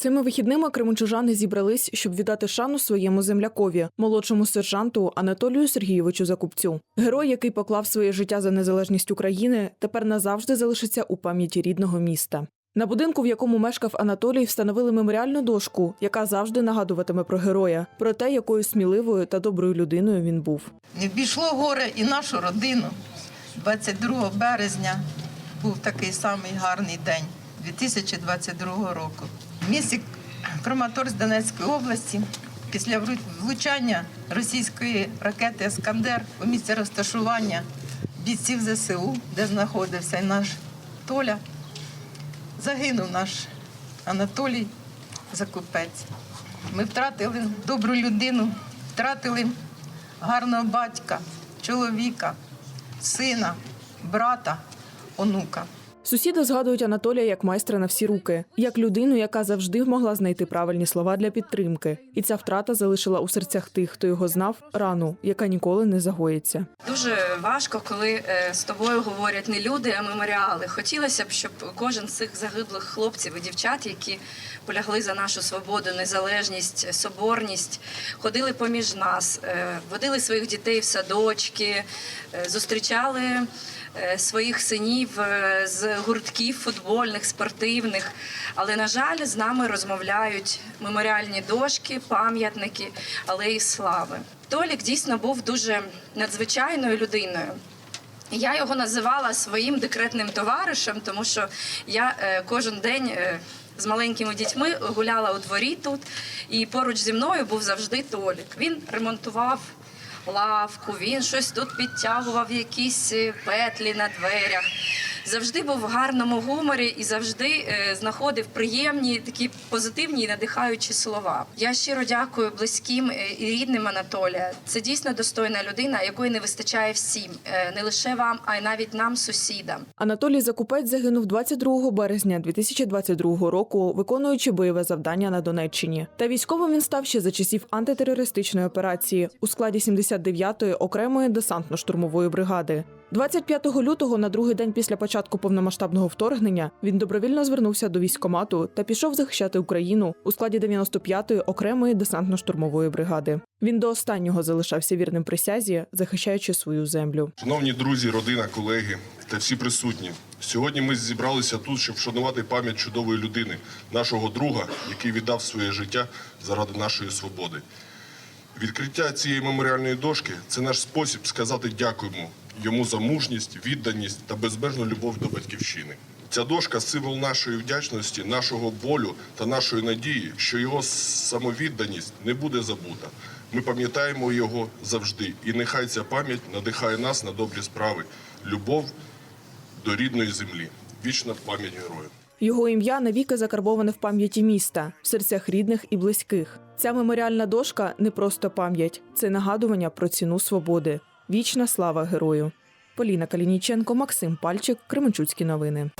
Цими вихідними кременчужани зібрались, щоб віддати шану своєму землякові, молодшому сержанту Анатолію Сергійовичу Закупцю. Герой, який поклав своє життя за незалежність України, тепер назавжди залишиться у пам'яті рідного міста. На будинку, в якому мешкав Анатолій, встановили меморіальну дошку, яка завжди нагадуватиме про героя, про те, якою сміливою та доброю людиною він був. Не обійшло горе і нашу родину. 22 березня був такий самий гарний день 2022 року. В місті Краматорськ Донецької області після влучання російської ракети Ескандер у місці розташування бійців ЗСУ, де знаходився наш Толя, загинув наш Анатолій Закупець. Ми втратили добру людину, втратили гарного батька, чоловіка, сина, брата, онука. Сусіди згадують Анатолія як майстра на всі руки, як людину, яка завжди могла знайти правильні слова для підтримки. І ця втрата залишила у серцях тих, хто його знав, рану, яка ніколи не загоїться. Дуже важко, коли е, з тобою говорять не люди, а меморіали. Хотілося б, щоб кожен з цих загиблих хлопців і дівчат, які полягли за нашу свободу, незалежність, соборність, ходили поміж нас, е, водили своїх дітей в садочки, е, зустрічали своїх синів е, гуртків футбольних, спортивних. Але, на жаль, з нами розмовляють меморіальні дошки, пам'ятники, алеї слави. Толік дійсно був дуже надзвичайною людиною. Я його називала своїм декретним товаришем, тому що я е, кожен день е, з маленькими дітьми гуляла у дворі тут, і поруч зі мною був завжди Толік. Він ремонтував лавку, він щось тут підтягував, якісь е, петлі на дверях. Завжди був в гарному гуморі і завжди е, знаходив приємні, такі позитивні і надихаючі слова. Я щиро дякую близьким е, і рідним Анатолія. Це дійсно достойна людина, якої не вистачає всім, е, не лише вам, а й навіть нам, сусідам. Анатолій Закупець загинув 22 березня 2022 року, виконуючи бойове завдання на Донеччині. Та військовим він став ще за часів антитерористичної операції у складі 79-ї окремої десантно-штурмової бригади. 25 лютого, на другий день після початку повномасштабного вторгнення, він добровільно звернувся до військкомату та пішов захищати Україну у складі 95-ї окремої десантно-штурмової бригади. Він до останнього залишався вірним присязі, захищаючи свою землю. Шановні друзі, родина, колеги та всі присутні. Сьогодні ми зібралися тут, щоб вшанувати пам'ять чудової людини, нашого друга, який віддав своє життя заради нашої свободи. Відкриття цієї меморіальної дошки це наш спосіб сказати дякуємо йому за мужність, відданість та безмежну любов до батьківщини. Ця дошка символ нашої вдячності, нашого болю та нашої надії, що його самовідданість не буде забута. Ми пам'ятаємо його завжди, і нехай ця пам'ять надихає нас на добрі справи, любов до рідної землі. Вічна пам'ять героїв. Його ім'я навіки закарбоване в пам'яті міста, в серцях рідних і близьких. Ця меморіальна дошка не просто пам'ять, це нагадування про ціну свободи. Вічна слава герою. Поліна Калініченко, Максим Пальчик, Кременчуцькі новини.